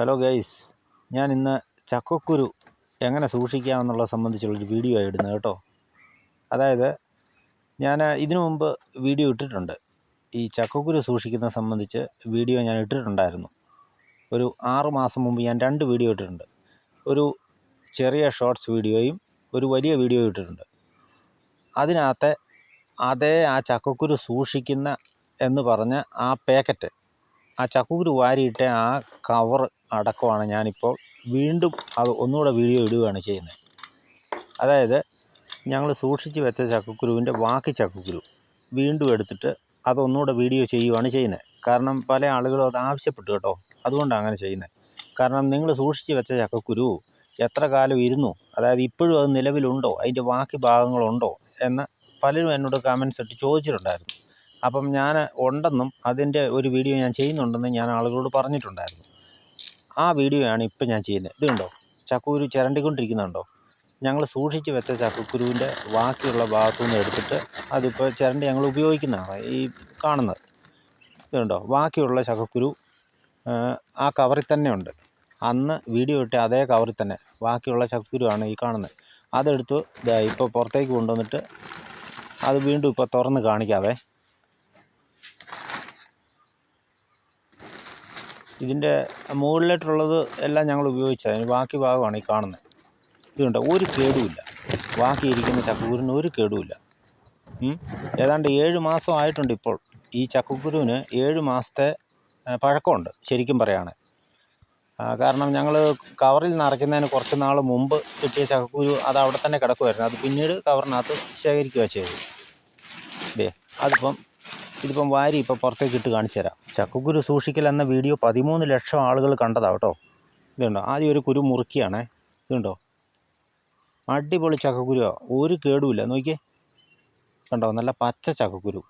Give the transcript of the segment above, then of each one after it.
Hello guys ഞാൻ ഇന്ന് ചക്കക്കുരു എങ്ങനെ സൂക്ഷിക്കാമെന്നുള്ളത് സംബന്ധിച്ചുള്ളൊരു വീഡിയോ ഇടുന്നത് കേട്ടോ. അതായത് ഞാൻ ഇതിനു മുമ്പ് വീഡിയോ ഇട്ടിട്ടുണ്ട്. ഈ ചക്കക്കുരു സൂക്ഷിക്കുന്നത് സംബന്ധിച്ച് വീഡിയോ ഞാൻ ഇട്ടിട്ടുണ്ടായിരുന്നു. ഒരു ആറ് മാസം മുമ്പ് ഞാൻ രണ്ട് വീഡിയോ ഇട്ടിട്ടുണ്ട്. ഒരു ചെറിയ ഷോർട്സ് വീഡിയോയും ഒരു വലിയ വീഡിയോ ഇട്ടിട്ടുണ്ട്. അതിനകത്തെ അതേ ആ ചക്കക്കുരു സൂക്ഷിക്കുന്ന എന്ന് പറഞ്ഞ ആ പാക്കറ്റ് ആ ചക്കക്കുരു വാരിയിട്ട് ആ കവർ അടക്കമാണ് ഞാനിപ്പോൾ വീണ്ടും അത് ഒന്നുകൂടെ വീഡിയോ ഇടുകയാണ് ചെയ്യുന്നത്. അതായത് ഞങ്ങൾ സൂക്ഷിച്ച് വെച്ച ചക്കക്കുരുവിന്റെ ബാക്കി ചക്കക്കുരു വീണ്ടും എടുത്തിട്ട് അതൊന്നുകൂടെ വീഡിയോ ചെയ്യുകയാണ് ചെയ്യുന്നത്. കാരണം പല ആളുകളും അത് ആവശ്യപ്പെട്ടു കേട്ടോ. അതുകൊണ്ടാണ് അങ്ങനെ ചെയ്യുന്നത്. കാരണം നിങ്ങൾ സൂക്ഷിച്ച് വെച്ച ചക്കക്കുരു എത്ര കാലം ഇരുന്നു? അതായത് ഇപ്പോഴും അത് നിലവിലുണ്ടോ? അതിന്റെ ബാക്കി ഭാഗങ്ങളുണ്ടോ? എന്ന് പലരും എന്നോട് കമൻസ് ഇട്ട് ചോദിച്ചിട്ടുണ്ടായിരുന്നു. അപ്പം ഞാൻ ഉണ്ടെന്നും അതിന്റെ ഒരു വീഡിയോ ഞാൻ ചെയ്യുന്നുണ്ടെന്നും ഞാൻ ആളുകളോട് പറഞ്ഞിട്ടുണ്ടായിരുന്നു. ആ വീഡിയോയാണ് ഇപ്പം ഞാൻ ചെയ്യുന്നത്. ഇത് കണ്ടോ ചിരണ്ടിക്കൊണ്ടിരിക്കുന്നുണ്ടോ? ഞങ്ങൾ സൂക്ഷിച്ച് വെച്ച ചക്കക്കുരുവിന്റെ ബാക്കിയുള്ള ഭാഗത്തു നിന്ന് എടുത്തിട്ട് അതിപ്പോൾ ചിരണ്ടി ഞങ്ങൾ ഉപയോഗിക്കുന്നതാണ് ഈ കാണുന്നത്. ഇതുണ്ടോ? ബാക്കിയുള്ള ചക്കക്കുരു ആ കവറിൽ തന്നെ ഉണ്ട് അന്ന് വീഡിയോ ഇട്ട അതേ കവറിൽ തന്നെ ബാക്കിയുള്ള ചക്കക്കുരുവാണ് ഈ കാണുന്നത്. അതെടുത്ത് ഇപ്പോൾ പുറത്തേക്ക് കൊണ്ടുവന്നിട്ട് അത് വീണ്ടും ഇപ്പോൾ തുറന്ന് കാണിക്കാവേ. ഇതിന്റെ മുകളിലായിട്ടുള്ളത് എല്ലാം ഞങ്ങൾ ഉപയോഗിച്ചത് അതിന് ബാക്കി ഭാഗമാണ് ഈ കാണുന്നത്. ഇതുണ്ട് ഒരു കേടുമില്ല ബാക്കി ഇരിക്കുന്ന ചക്കക്കുരുവിന് ഒരു കേടുമില്ല ഏതാണ്ട് ഏഴ് മാസം ആയിട്ടുണ്ട് ഇപ്പോൾ. ഈ ചക്കക്കുരുവിന് ഏഴ് മാസത്തെ പഴക്കമുണ്ട് ശരിക്കും പറയുകയാണ് കാരണം ഞങ്ങൾ കവറിൽ നിറയ്ക്കുന്നതിന് കുറച്ച് നാൾ മുമ്പ് കിട്ടിയ ചക്കക്കുരു അത് അവിടെ തന്നെ കിടക്കുമായിരുന്നു അത് പിന്നീട് കവറിനകത്ത് ശേഖരിക്കുക ചെയ്തു അതിപ്പം ഇതിപ്പം വാരി ഇപ്പോൾ പുറത്തേക്ക് ഇട്ട് കാണിച്ചു തരാം ചക്കക്കുരു സൂക്ഷിക്കൽ എന്ന വീഡിയോ പതിമൂന്ന് ലക്ഷം ആളുകൾ കണ്ടതാണ് കേട്ടോ. ഇതുണ്ടോ? ആദ്യം ഒരു കുരു മുറുക്കിയാണേ. ഇതുണ്ടോ? അടിപൊളി ചക്കക്കുരു ഒരു കേടുമില്ല. നോക്കിയേ. കണ്ടോ? നല്ല പച്ച ചക്കക്കുരു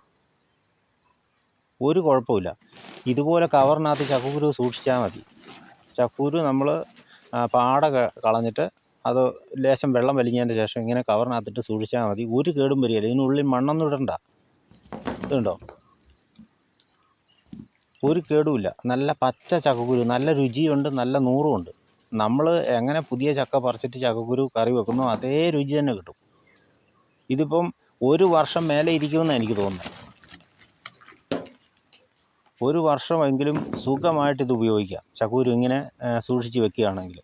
ഒരു കുഴപ്പമില്ല. ഇതുപോലെ കവറിനകത്ത് ചക്കക്കുരു സൂക്ഷിച്ചാൽ മതി. ചക്കക്കുരു നമ്മൾ പാട കളഞ്ഞിട്ട് അത് ലേശം വെള്ളം വലിഞ്ഞതിന്റെ ശേഷം ഇങ്ങനെ കവറിനകത്തിട്ട് സൂക്ഷിച്ചാൽ മതി. ഒരു കേടും വരികയില്ല. ഇതിനുള്ളിൽ മണ്ണൊന്നും ഇടണ്ട. ഇതുണ്ടോ? ഒരു കേടുമില്ല. നല്ല പച്ച ചക്കക്കുരു നല്ല രുചിയുണ്ട് നല്ല നൂറുമുണ്ട്. നമ്മൾ എങ്ങനെ പുതിയ ചക്ക പറിച്ചിട്ട് ചക്കക്കുരു കറി വെക്കുന്നോ അതേ രുചി തന്നെ കിട്ടും. ഇതിപ്പം ഒരു വർഷം മേലെ ഇരിക്കുമെന്നാണ് എനിക്ക് തോന്നുന്നത് ഒരു വർഷമെങ്കിലും സുഖമായിട്ട് ഇത് ഉപയോഗിക്കാം. ചക്കൂരു ഇങ്ങനെ സൂക്ഷിച്ച് വെക്കുകയാണെങ്കിൽ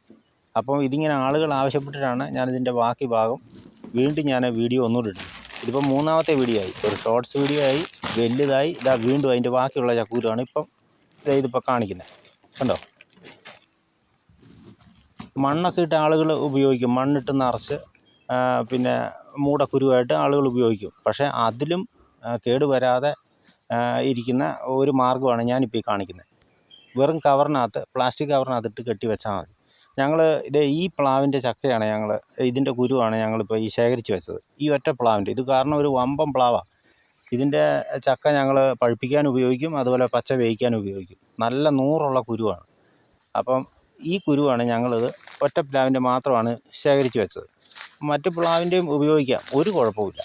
അപ്പം ഇതിങ്ങനെ ആളുകൾ ആവശ്യപ്പെട്ടിട്ടാണ് ഞാനിതിന്റെ ബാക്കി ഭാഗം വീണ്ടും ഞാൻ വീഡിയോ ഒന്നുകൂടി ഇടുന്നത്. ഇതിപ്പം മൂന്നാമത്തെ വീഡിയോ ആയി. ഒരു ഷോർട്സ് വീഡിയോ ആയി. വലുതായി ഇതാ വീണ്ടും അതിന്റെ ബാക്കിയുള്ള ചക്കൂരാണ് ഇപ്പം ഇതിപ്പോൾ കാണിക്കുന്നത്. കണ്ടോ? മണ്ണൊക്കെ ഇട്ട് ആളുകൾ ഉപയോഗിക്കും. മണ്ണിട്ട് നിറച്ച് പിന്നെ മൂടക്കുരുവായിട്ട് ആളുകൾ ഉപയോഗിക്കും. പക്ഷേ അതിലും കേടുവരാതെ ഇരിക്കുന്ന ഒരു മാർഗമാണ് ഞാനിപ്പോൾ ഈ കാണിക്കുന്നത്. വെറും കവറിനകത്ത് പ്ലാസ്റ്റിക് കവറിനകത്തിട്ട് കെട്ടി വെച്ചാൽ മതി. ഞങ്ങൾ ഇത് ഈ പ്ലാവിന്റെ ചക്കയാണ് ഞങ്ങൾ ഇതിന്റെ കുരുവാണ് ഞങ്ങളിപ്പോൾ ഈ ശേഖരിച്ച് വെച്ചത്. ഈ ഒറ്റ പ്ലാവിന്റെ. ഇത് കാരണം ഒരു വമ്പം പ്ലാവാണ് ഇതിന്റെ ചക്ക ഞങ്ങൾ പഴുപ്പിക്കാൻ ഉപയോഗിക്കും അതുപോലെ പച്ച വേവിക്കാൻ ഉപയോഗിക്കും. നല്ല നൂറുള്ള കുരുവാണ്. അപ്പം ഈ കുരുവാണ് ഞങ്ങളിത് ഒറ്റ പ്ലാവിന്റെ മാത്രമാണ് ശേഖരിച്ച് വെച്ചത്. മറ്റ് പ്ലാവിന്റെയും ഉപയോഗിക്കാം ഒരു കുഴപ്പമില്ല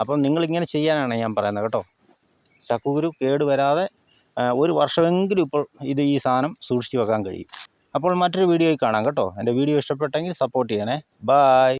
അപ്പം നിങ്ങളിങ്ങനെ ചെയ്യാനാണ് ഞാൻ പറയുന്നത് കേട്ടോ. ചക്കുകുരു കേട് വരാതെ ഒരു വർഷമെങ്കിലും ഇപ്പോൾ ഇത് ഈ സാധനം സൂക്ഷിച്ച് വെക്കാൻ കഴിയും. അപ്പോൾ മറ്റൊരു വീഡിയോയിൽ കാണാം കേട്ടോ. എന്റെ വീഡിയോ ഇഷ്ടപ്പെട്ടെങ്കിൽ സപ്പോർട്ട് ചെയ്യണേ. ബായ്